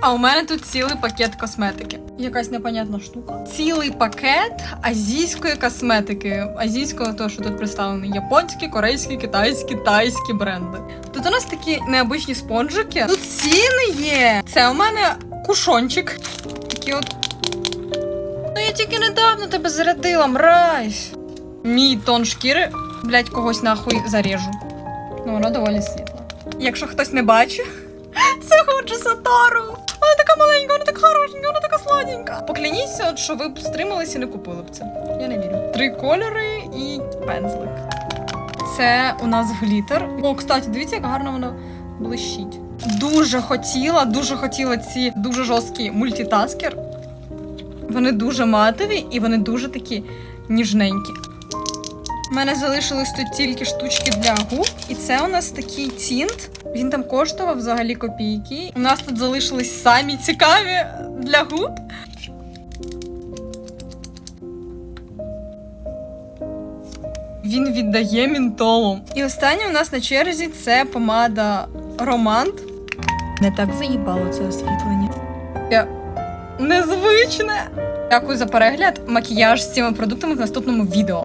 А у мене тут цілий пакет косметики. Якась непонятна штука. Цілий пакет азійської косметики. Азійського, то що тут представлені японські, корейські, китайські, тайські бренди. Тут у нас такі необичні спонжики. Тут ціни є. Це у мене кушончик. Такі от. Ну я тільки недавно тебе зарядила, мразь. Мій тон шкіри, блять, когось нахуй зарежу. Ну, воно доволі світло. Якщо хтось не бачив, це Худжі Сатору. Така маленька, вона така хорошенька, вона така сладенька. Покляніться, що ви б стрималися і не купили б це. Я не вірю. Три кольори і пензлик. Це у нас глітер. О, кстати, дивіться, як гарно воно блищить. Дуже хотіла, дуже хотіла ці дуже жорсткі мультитаскер. Вони дуже матові і вони дуже такі ніжненькі. У мене залишились тут тільки штучки для губ, і це у нас такий тінт. Він там коштував взагалі копійки. У нас тут залишились самі цікаві для губ. Він віддає мінтолом. І останнє у нас на черзі це помада Романт. Не так заїбало це освітлення. Незвичне. Дякую за перегляд. Макіяж з цими продуктами в наступному відео.